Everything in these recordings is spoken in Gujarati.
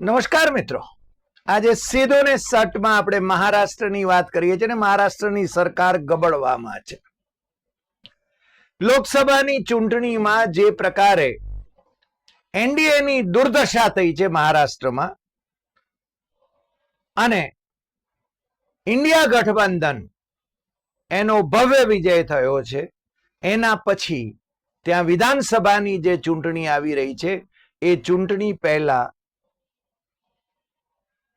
નમસ્કાર મિત્રો. આજે સીધો ને સટમાં આપણે મહારાષ્ટ્રની વાત કરીએ છીએ મહારાષ્ટ્રની સરકાર ગબડવામાં છે. લોકસભાની ચૂંટણીમાં જે પ્રકારે એનડીએની દુર્દશા થઈ છે મહારાષ્ટ્રમાં અને ઇન્ડિયા ગઠબંધન એનો ભવ્ય વિજય થયો છે, એના પછી ત્યાં વિધાનસભાની જે ચૂંટણી આવી રહી છે, એ ચૂંટણી પહેલા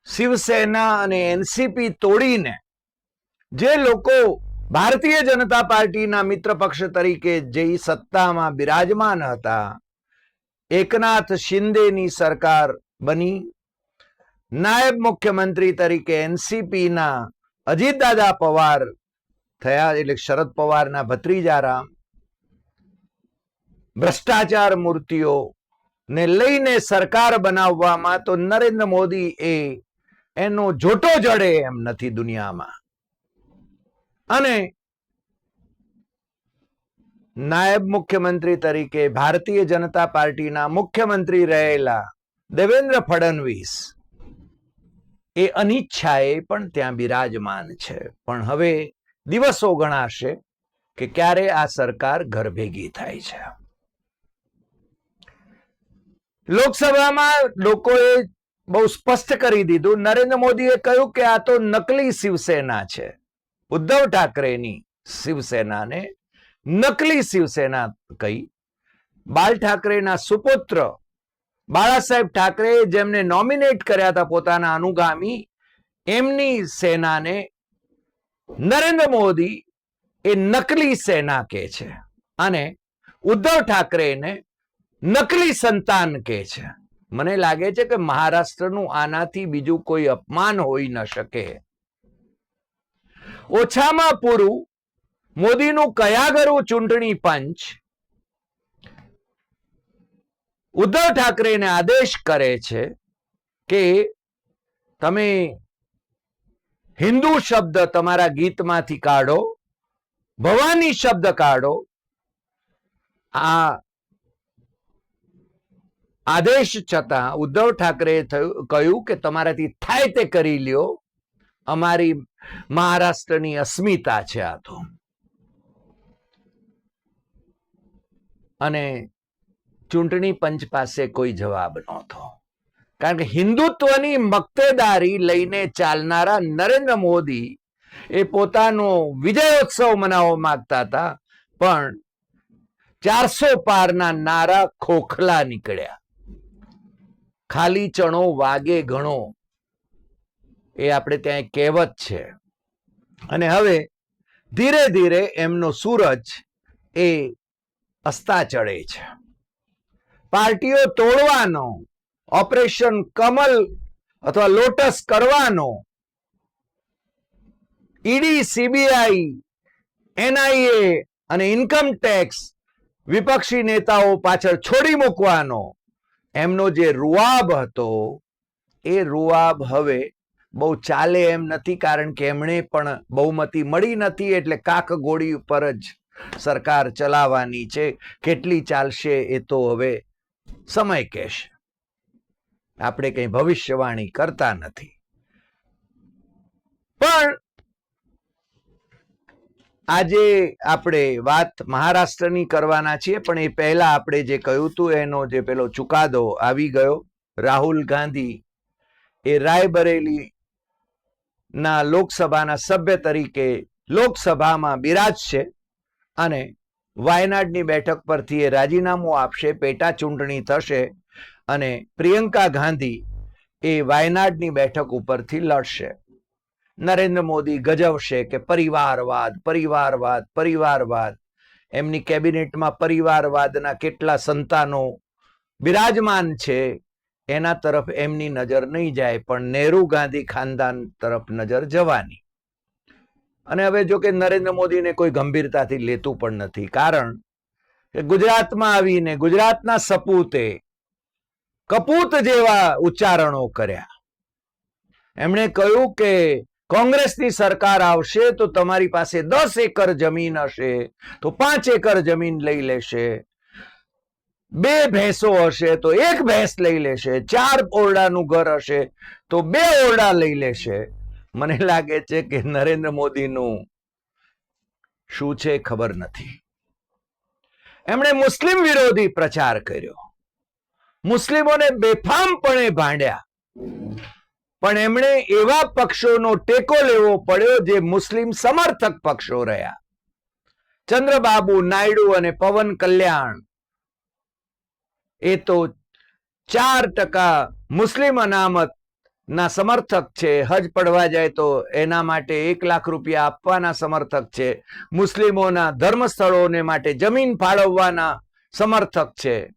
શિવસેના અને એનસીપી તોડીને જે લોકો ભારતીય જનતા પાર્ટીના મિત્ર પક્ષ તરીકે જે સત્તામાં બિરાજમાન હતા, એકનાથ શિંદેની સરકાર બની, નાયબ મુખ્યમંત્રી તરીકે એનસીપીના અજીતદાદા પવાર થયા, એટલે શરદ પવારના ભત્રીજારામ, ભ્રષ્ટાચાર મૂર્તિઓ ને લઈને સરકાર બનાવવામાં તો નરેન્દ્ર મોદી એ એનો જોટો જડે એમ નથી દુનિયામાં. અને નાયબ મુખ્યમંત્રી તરીકે ભારતીય જનતા પાર્ટીના મુખ્યમંત્રી રહેલા દેવેન્દ્ર ફડણવીસ એ અનિચ્છાએ પણ ત્યાં બિરાજમાન છે. પણ હવે દિવસો ગણાશે કે ક્યારે આ સરકાર ઘર ભેગી થાય છે. લોકસભામાં લોકોએ બહુ સ્પષ્ટ કરી દીધું. નરેન્દ્ર મોદીએ કહ્યું કે આ તો નકલી શિવસેના છે. ઉદ્ધવ ઠાકરેની શિવસેનાને નકલી શિવસેના કહી. બાલ ઠાકરેના સુપુત્ર બાળાસાહેબ ઠાકરે જેમને નોમિનેટ કર્યા હતા પોતાના અનુગામી, એમની સેનાને નરેન્દ્ર મોદી એ નકલી સેના કે છે. અને ઉદ્ધવ ઠાકરેને નકલી સંતાન કે છે. મને લાગે છે કે મહારાષ્ટ્રનું આનાથી બીજું કોઈ અપમાન હોઈ ન શકે. ઓછામાં પૂરું, મોદીનું કયાગરું ચૂંટણી પંચ ઉદ્ધવ ઠાકરેને આદેશ કરે છે કે તમે હિન્દુ શબ્દ તમારા ગીતમાંથી કાઢો, ભવાની શબ્દ કાઢો, આ આદેશ છતાં ઉદ્ધવ ઠાકરે કહ્યું કે તમારાથી થાય તે કરી લ્યો. અમારી મહારાષ્ટ્રની અસ્મિતા છે આ તો. અને ચૂંટણી પંચ પાસે કોઈ જવાબ નહોતો. કારણ કે હિન્દુત્વની મક્તેદારી લઈને ચાલનારા નરેન્દ્ર મોદી એ પોતાનો વિજયોત્સવ મનાવવા માંગતા હતા, પણ ચારસો પારના નારા ખોખલા નીકળ્યા. ખાલી ચણો વાગે ઘણો. એ આપણે ત્યાં કહેવત છે. અને હવે ધીરે ધીરે એમનો સૂરજ એ અસ્તા ચડે છે. પાર્ટીઓ તોડવાનો, ઓપરેશન કમલ અથવા લોટસ કરવાનો, ઈડી, સીબીઆઈ, એનઆઈએ અને ઇન્કમ ટેક્સ વિપક્ષી નેતાઓ પાછળ છોડી મૂકવાનો એમનો જે રૂઆબ હતો, એ રૂઆબ હવે બહુ ચાલે એમ નથી કારણ કે એમણે પણ બહુમતી મળી નથી એટલે કાક ગોળી ઉપર જ સરકાર ચલાવવાની છે. કેટલી ચાલશે એ તો હવે સમય કહેશે. આપણે કઈ ભવિષ્યવાણી કરતા નથી. પણ આજે આપણે વાત મહારાષ્ટ્રની કરવાના છીએ, પણ એ પહેલા આપણે જે કહ્યું હતું, એનો જે પેલો ચુકાદો આવી ગયો. રાહુલ ગાંધી એ રાયબરેલી ના લોકસભાના સભ્ય તરીકે લોકસભામાં બિરાજશે અને વાયનાડની બેઠક પરથી એ રાજીનામું આપશે પેટા ચૂંટણી થશે અને પ્રિયંકા ગાંધી એ વાયનાડની બેઠક ઉપરથી લડશે. નરેન્દ્ર મોદી ગજવશે કે પરિવારવાદ પરિવારવાદ પરિવારવાદ. એમની કેબિનેટમાં પરિવારવાદના કેટલા સંતાનો બિરાજમાન છે, એના તરફ એમની નજર નહીં જાય, પણ નેહરુ ગાંધી ખાનદાન તરફ નજર જવાની. અને હવે જો કે નરેન્દ્ર મોદીને કોઈ ગંભીરતાથી લેતું પણ નથી, કારણ કે ગુજરાતમાં આવીને, ગુજરાતના સપૂતે, કપૂત જેવા ઉચ્ચારણો કર્યા. એમણે કહ્યું કે કોંગ્રેસની સરકાર આવશે તો તમારી પાસે દસ એકર જમીન હશે, તો પાંચ એકર જમીન લઈ લેશે. બે ભેંસો હશે તો એક ભેંસ લઈ લેશે, ચાર ઓરડાનું ઘર હશે તો બે ઓરડા લઈ લેશે. મને લાગે છે કે નરેન્દ્ર મોદીનું શું છે ખબર નથી. એમણે મુસ્લિમ વિરોધી પ્રચાર કર્યો. મુસ્લિમોને બેફામપણે ભાંડ્યા. પણ એમણે એવા પક્ષોનો ટેકો લેવો પડ્યો જે મુસ્લિમ સમર્થક પક્ષો રહ્યા. ચંદ્રબાબુ નાયડુ અને પવન કલ્યાણ. એ તો ચાર ટકા મુસ્લિમ અનામત ના સમર્થક છે. હજ પડવા જાય તો એના માટે એક લાખ રૂપિયા આપવાના સમર્થક છે. મુસ્લિમોના ધર્મ સ્થળોને માટે જમીન ફાળવવાના સમર્થક છે.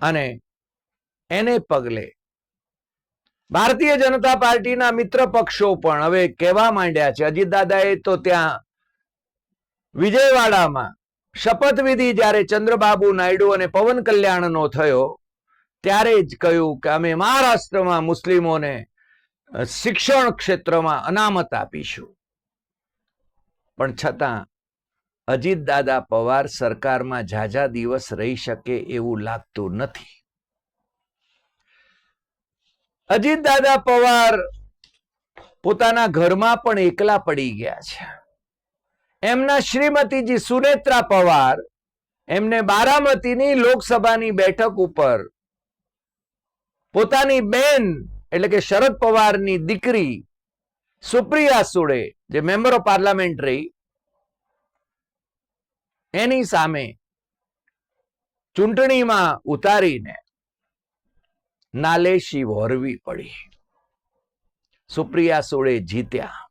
અને એને પગલે ભારતીય જનતા પાર્ટીના મિત્ર પક્ષો પણ હવે કહેવા માંડ્યા છે. અજીતદાદાએ તો ત્યાં વિજયવાડામાં શપથવિધિ જ્યારે ચંદ્રબાબુ નાયડુ અને પવન કલ્યાણનો થયો, ત્યારે જ કહ્યું કે અમે મહારાષ્ટ્રમાં મુસ્લિમોને શિક્ષણ ક્ષેત્રમાં અનામત આપીશું. પણ છતાં અજીત દાદા પવાર સરકારમાં ઝાઝા દિવસ રહી શકે એવું લાગતું નથી. અજીત દાદા પવાર પોતાના ઘરમાં પણ એકલા પડી ગયા છે. એમના શ્રીમતીજી સુનેત્રા પવાર એમને બારામતીની લોકસભાની બેઠક ઉપર પોતાની બેન એટલે કે શરદ પવારની દીકરી સુપ્રિયા સુડે, જે મેમ્બર ઓફ પાર્લામેન્ટ રહી, એની સામે ચૂંટણીમાં ઉતારીને નાલેશી વહોરવી પડી. સુપ્રિયા સુળે જીત્યા.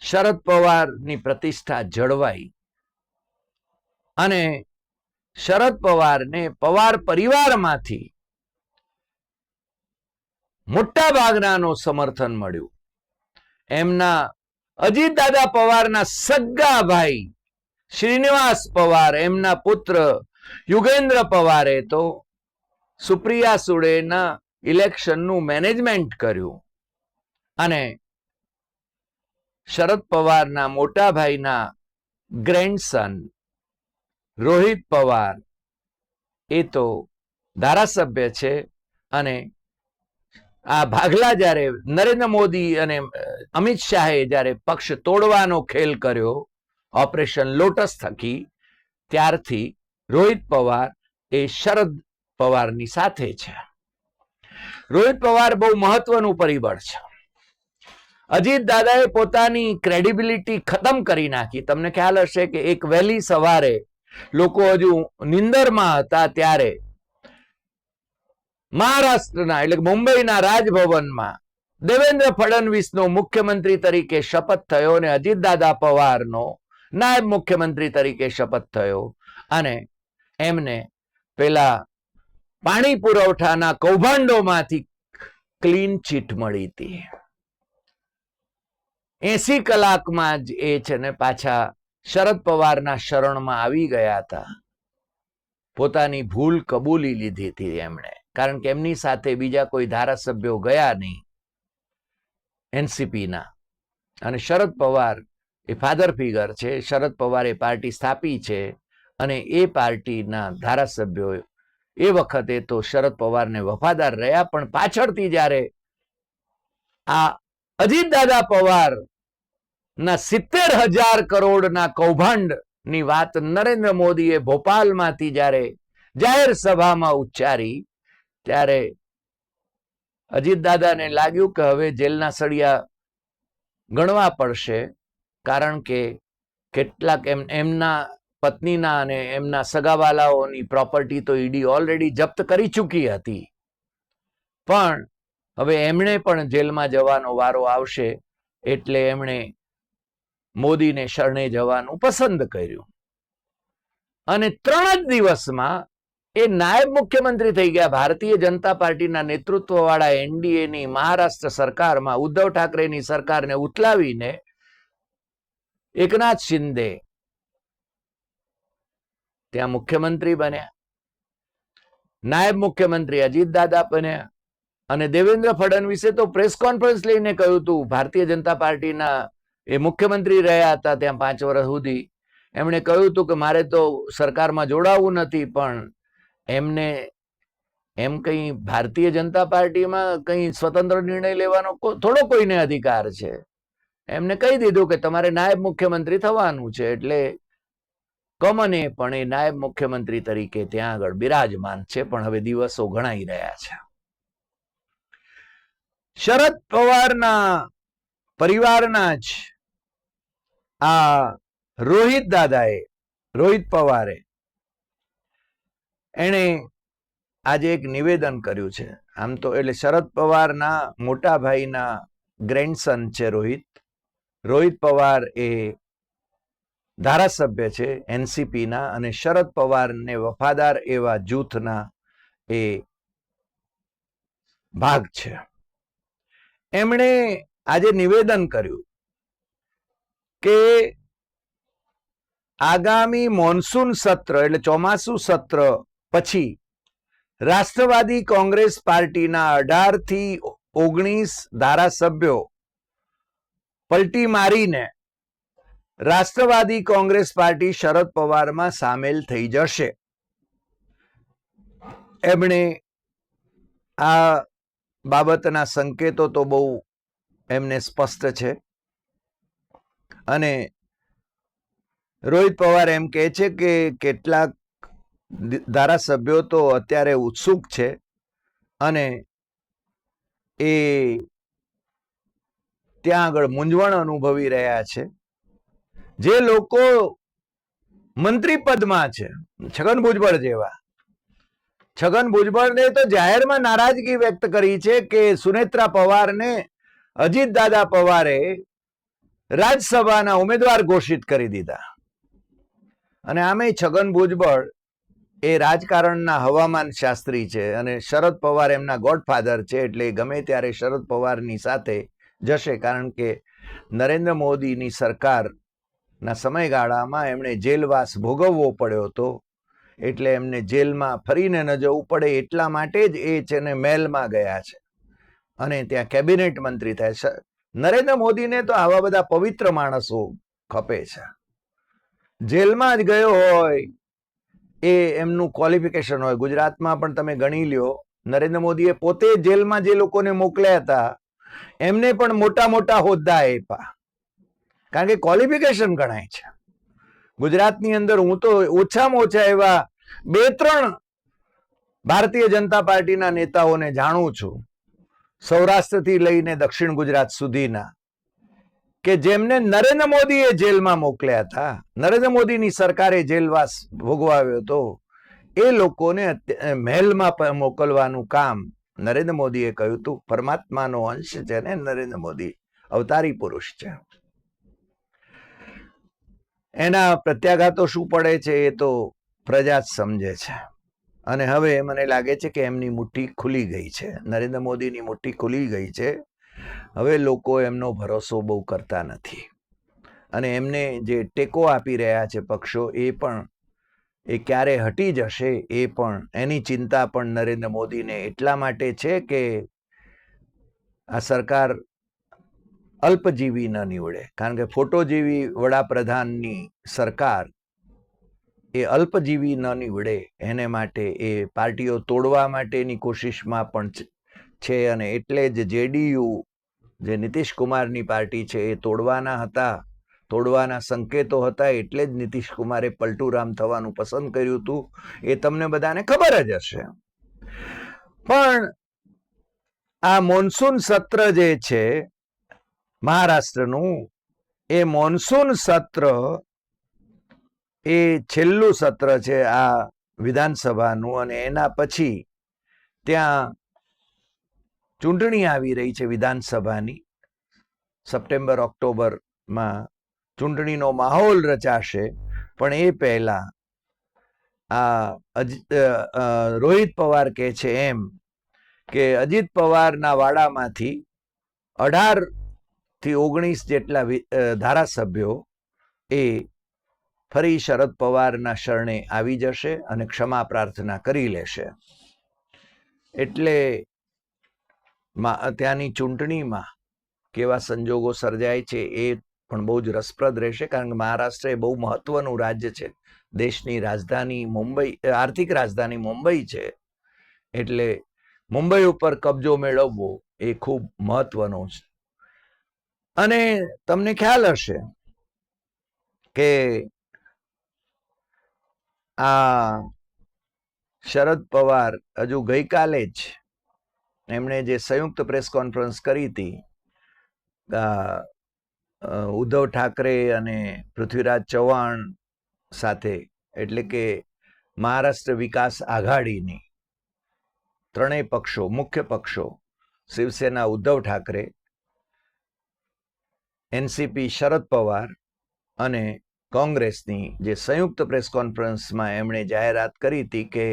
શરદ પવારની પ્રતિષ્ઠા જળવાઈ. અને શરદ પવારને પવાર પરિવારમાંથી મોટા ભાગનાનો સમર્થન મળ્યું. એમના અજીત દાદા પવારના સગા ભાઈ શ્રીનિવાસ પવાર, એમના પુત્ર યુગેન્દ્ર પવારે તો સુપ્રિયા સુડેના ઇલેક્શનનું મેનેજમેન્ટ કર્યું. અને શરદ પવારના મોટા ભાઈના ગ્રેન્ડસન રોહિત પવાર એ તો ધારાસભ્ય છે અને આ ભાગલા જ્યારે નરેન્દ્ર મોદી અને અમિત શાહે જ્યારે પક્ષ તોડવાનો ખેલ કર્યો, ઓપરેશન લોટસ થકી, ત્યારથી રોહિત પવાર એ શરદ પવારની સાથે છે. રોહિત પવાર બહુ મહત્વનું પરિબળ છે. અજીત દાદાએ પોતાની ક્રેડિબિલિટી ખતમ કરી નાખી. તમને ખ્યાલ હશે કે એક વહેલી સવારે લોકો હજુ નિંદરમાં હતા ત્યારે મહારાષ્ટ્રના એટલે મુંબઈના રાજભવનમાં દેવેન્દ્ર ફડણવીસનો મુખ્યમંત્રી તરીકે શપથ થયો અને અજીતદાદા પવારનો નાયબ મુખ્યમંત્રી તરીકે શપથ થયો. અને એમને પેલા પાણી પુરવઠાના કૌભાંડોમાંથી ક્લીન ચીટ મળી હતી. એસી કલાકમાં જ એ છે ને પાછા શરદ પવારના શરણમાં આવી ગયા હતા. પોતાની ભૂલ કબૂલી લીધી હતી એમણે. કારણ કે એમની સાથે બીજા કોઈ ધારાસભ્યો ગયા નહીં. એનસીપીના. અને શરદ પવાર એ ફાધર ફિગર છે. શરદ પવારે પાર્ટી સ્થાપી છે. અને એ પાર્ટીના ધારાસભ્યો એ વખતે તો શરદ પવારને વફાદાર રહ્યા, પણ પાછળથી જ્યારે આ અજીત દાદા પવાર ના સિત્તેર હજાર કરોડના કૌભાંડની વાત નરેન્દ્ર મોદીએ ભોપાલમાંથી જ્યારે જાહેર સભામાં ઉચ્ચારી, ત્યારે અજીત દાદાને લાગ્યું કે હવે જેલના સળિયા ગણવા પડશે, કારણ કે કેટલાક એમ, એમના પત્નીના અને એમના સગાવાલાઓની પ્રોપર્ટી તો ઈડી ઓલરેડી જપ્ત કરી ચૂકી હતી. પણ હવે એમણે પણ જેલમાં જવાનો વારો આવશે એટલે એમણે મોદીને શરણે જવાનું પસંદ કર્યું. અને ત્રણ જ દિવસમાં એ નાયબ મુખ્યમંત્રી થઈ ગયા. ભારતીય જનતા પાર્ટીના નેતૃત્વવાળા એનડીએની મહારાષ્ટ્ર સરકારમાં, ઉદ્ધવ ઠાકરેની સરકારને ઉથલાવીને એકનાથ શિંદે ત્યાં મુખ્યમંત્રી બન્યા, નાયબ મુખ્યમંત્રી અજીત દાદા બન્યા અને દેવેન્દ્ર ફડણવીસે તો પ્રેસ કોન્ફરન્સ લઈને કહ્યું હતું, ભારતીય જનતા પાર્ટીના એ મુખ્યમંત્રી રહ્યા હતા ત્યાં પાંચ વર્ષ સુધી. એમણે કહ્યું હતું કે મારે તો સરકારમાં જોડાવું નથી, પણ એમને એમ કઈ ભારતીય જનતા પાર્ટીમાં કઈ સ્વતંત્ર નિર્ણય લેવાનો થોડો કોઈને અધિકાર છે. એમને કહી દીધું કે તમારે નાયબ મુખ્યમંત્રી થવાનું છે, એટલે કમને પણ એ નાયબ મુખ્યમંત્રી તરીકે ત્યાં આગળ બિરાજમાન છે, પણ હવે દિવસો ગણાઈ રહ્યા છે. શરદ પવારના પરિવારના જ આ રોહિત દાદાએ, રોહિત પવારે એણે આજે એક નિવેદન કર્યું છે. આમ તો એટલે શરદ પવારના મોટા ભાઈના ગ્રેન્ડસન છે રોહિત. રોહિત પવાર એ ધારાસભ્ય છે એનસીપીના અને શરદ પવારને વફાદાર એવા જૂથના એ ભાગ છે. એમણે આજે નિવેદન કર્યું કે આગામી મોન્સૂન સત્ર એટલે ચોમાસુ સત્ર પછી રાષ્ટ્રવાદી કોંગ્રેસ પાર્ટીના અઢારથી ઓગણીસ ધારાસભ્યો પલટી મારીને રાષ્ટ્રવાદી કોંગ્રેસ પાર્ટી શરદ પવારમાં સામેલ થઈ જશે. એમણે આ બાબતના સંકેતો તો બહુ એમને સ્પષ્ટ છે. અને રોહિત પવાર એમ કહે છે કે કેટલાક ધારાસભ્યો તો અત્યારે ઉત્સુક છે અને એ ત્યાં આગળ મૂંઝવણ અનુભવી રહ્યા છે. જે લોકો મંત્રી પદમાં છે, છગન ભુજબળ જેવા. છગન ભુજબળને તો જાહેરમાં નારાજગી વ્યક્ત કરી છે કે સુનેત્રા પવારને અજીત દાદા પવારે રાજ્યસભાના ઉમેદવાર ઘોષિત કરી દીધા. અને આમે છગન ભુજબળ એ રાજકારણના હવામાન શાસ્ત્રી છે અને શરદ પવાર એમના ગોડફાધર છે એટલે ગમે ત્યારે શરદ પવારની સાથે જશે કારણ કે નરેન્દ્ર મોદીની સરકારના સમયગાળામાં એમણે જેલવાસ ભોગવવો પડ્યો હતો. એટલે એમને જેલમાં ફરીને ન જવું પડે એટલા માટે જ એ છે ને મહેલમાં ગયા છે. અને ત્યાં કેબિનેટ મંત્રી થાય છે. નરેન્દ્ર મોદીને તો આવા બધા પવિત્ર માણસો ખપે છે. જેલમાં જ ગયો હોય એ એમનું ક્વોલિફિકેશન હોય. ગુજરાતમાં પણ તમે ગણી લ્યો, નરેન્દ્ર મોદીએ પોતે જેલમાં જે લોકોને મોકલ્યા હતા, એમને પણ મોટા મોટા હોદ્દા આપ્યા. કારણ કે ક્વોલિફિકેશન ગણાય છે. ગુજરાતની અંદર હું તો ઓછામાં ઓછા એવા બે ત્રણ ભારતીય જનતા પાર્ટીના નેતાઓને જાણું છું, સૌરાષ્ટ્રથી લઈને દક્ષિણ ગુજરાત સુધીના, કે જેમને નરેન્દ્ર મોદીએ જેલમાં મોકલ્યા હતા. નરેન્દ્ર મોદીની સરકારે જેલવાસ ભોગવાવ્યો હતો. એ લોકોને મહેલમાં મોકલવાનું કામ નરેન્દ્ર મોદીએ કહ્યું હતું. પરમાત્માનો અંશ છે ને નરેન્દ્ર મોદી અવતારી પુરુષ છે. એના પ્રત્યાઘાતો શું પડે છે એ તો પ્રજા જ સમજે છે. અને હવે મને લાગે છે કે એમની મુઠ્ઠી ખુલી ગઈ છે. નરેન્દ્ર મોદીની મુઠ્ઠી ખુલી ગઈ છે. હવે લોકો એમનો ભરોસો બહુ કરતા નથી. અને એમને જે ટેકો આપી રહ્યા છે પક્ષો એ પણ, એ ક્યારે હટી જશે એ પણ, એની ચિંતા પણ નરેન્દ્ર મોદીને એટલા માટે છે કે આ સરકાર અલ્પજીવી ન નીવડે. કારણ કે ફોટોજીવી વડાપ્રધાનની સરકાર એ અલ્પજીવી ન નીવડે. એને માટે એ પાર્ટીઓ તોડવા માટેની કોશિશમાં પણ છે- અને એટલે જ જેડીયુ, જે નીતિશ કુમારની પાર્ટી છે, એ તોડવાના હતા. તોડવાના સંકેતો હતા એટલે જ નીતિશ કુમારે પલટુરામ થવાનું પસંદ કર્યું હતું. એ તમને બધાને ખબર જ હશે. પણ આ મોન્સૂન સત્ર જે છે મહારાષ્ટ્રનું એ મોન્સૂન સત્ર એ છેલ્લું સત્ર છે આ વિધાનસભાનું અને એના પછી ત્યાં ચૂંટણી આવી રહી છે વિધાનસભાની. સપ્ટેમ્બર ઓક્ટોબરમાં ચૂંટણીનો માહોલ રચાશે. પણ એ પહેલા આ અજ- અ, અ, રોહિત પવાર કહે છે એમ કે અજીત પવારના વાડામાંથી અઢાર થી ઓગણીસ જેટલા ધારાસભ્યો એ ફરી શરદ પવારના શરણે આવી જશે અને ક્ષમા પ્રાર્થના કરી લેશે. એટલે ત્યાંની ચૂંટણીમાં કેવા સંજોગો સર્જાય છે એ પણ બહુ જ રસપ્રદ રહેશે કારણ કે મહારાષ્ટ્ર એ બહુ મહત્વનું રાજ્ય છે. દેશની રાજધાની મુંબઈ આર્થિક રાજધાની મુંબઈ છે. એટલે મુંબઈ ઉપર કબજો મેળવવો એ ખૂબ મહત્વનો છે અને તમને ખ્યાલ હશે કે આ શરદ પવાર હજુ ગઈકાલે જ એમણે જે સંયુક્ત પ્રેસ કોન્ફરન્સ કરી હતી ઉદ્ધવ ઠાકરે અને પૃથ્વીરાજ ચૌહાણ સાથે, એટલે કે મહારાષ્ટ્ર વિકાસ આઘાડીની ત્રણેય પક્ષો, મુખ્ય પક્ષો, શિવસેના ઉદ્ધવ ઠાકરે એનસીપી શરદ પવાર અને કોંગ્રેસની જે સંયુક્ત પ્રેસ કોન્ફરન્સમાં એમણે જાહેરાત કરી હતી કે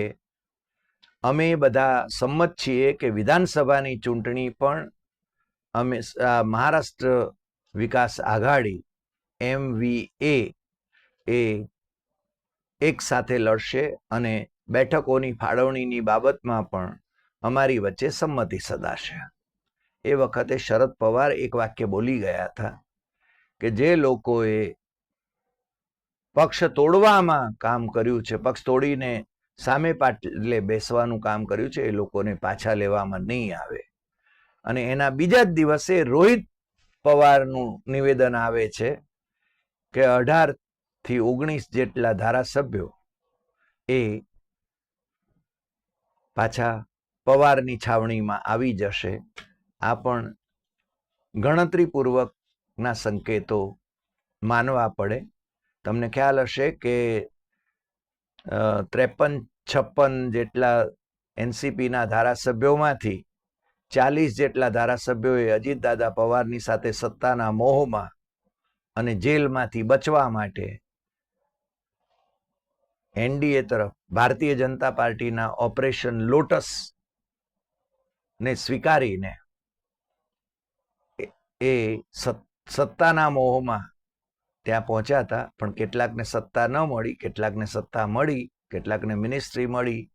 અમે બધા સંમત છીએ કે વિધાનસભાની ચૂંટણી પણ અમે મહારાષ્ટ્ર વિકાસ આઘાડી એમવીએ એ એક સાથે લડશે અને બેઠકોની ફાળવણીની બાબતમાં પણ અમારી વચ્ચે સંમતિ સદાશે એ વખતે શરદ પવાર એક વાક્ય બોલી ગયા હતા. કે જે લોકોએ પક્ષ તોડવામાં કામ કર્યું છે, પક્ષ તોડીને સામે પાટલે બેસવાનું કામ કર્યું છે, એ લોકોને પાછા લેવામાં નહીં આવે. અને એના બીજા જ દિવસે રોહિત પવારનું નિવેદન આવે છે કે અઢારથી ઓગણીસ જેટલા ધારાસભ્યો એ પાછા પવારની છાવણીમાં આવી જશે. આ પણ ગણતરીપૂર્વકના સંકેતો માનવા પડે. તમને ખ્યાલ હશે કે ત્રેપન છપ્પન જેટલા એનસીપીના ધારાસભ્યોમાંથી ચાલીસ જેટલા ધારાસભ્યોએ અજીતદાદા પવારની સાથે સત્તાના મોહમાં અને જેલમાંથી બચવા માટે એનડીએ તરફ ભારતીય જનતા પાર્ટીના ઓપરેશન લોટસ ને સ્વીકારીને એ- એ સત- સત્તાના મોહમાં ત્યાં પહોંચ્યા હતા, પણ કેટલાકને સત્તા ન મળી, કેટલાકને સત્તા મળી, કેટલાકને મિનિસ્ટ્રી મળી.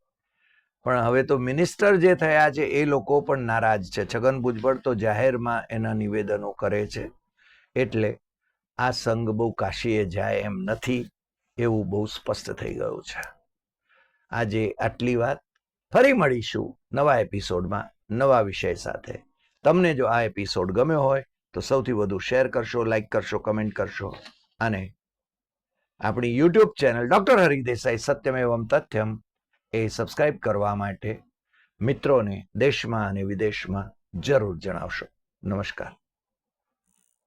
પણ હવે તો મિનિસ્ટર જે થયા છે, એ લોકો પણ નારાજ છે. છગન ભુજબળ તો જાહેરમાં એના નિવેદનો કરે છે. એટલે આ સંઘ બહુ કાશીએ જાય એમ નથી, એવું બહુ સ્પષ્ટ થઈ ગયું છે. આજે આટલી વાત. ફરી મળીશું નવા એપિસોડમાં નવા વિષય સાથે. તમને જો આ એપિસોડ ગમ્યો હોય તો સૌથી વધુ શેર કરશો લાઈક કરશો કમેન્ટ કરશો. અને આપણી YouTube channel doctor Hari Desai Satyam Evam Tathyam એ સબસ્ક્રાઈબ કરવા માટે મિત્રોને દેશમાં અને વિદેશમાં જરૂર જણાવશો. નમસ્કાર.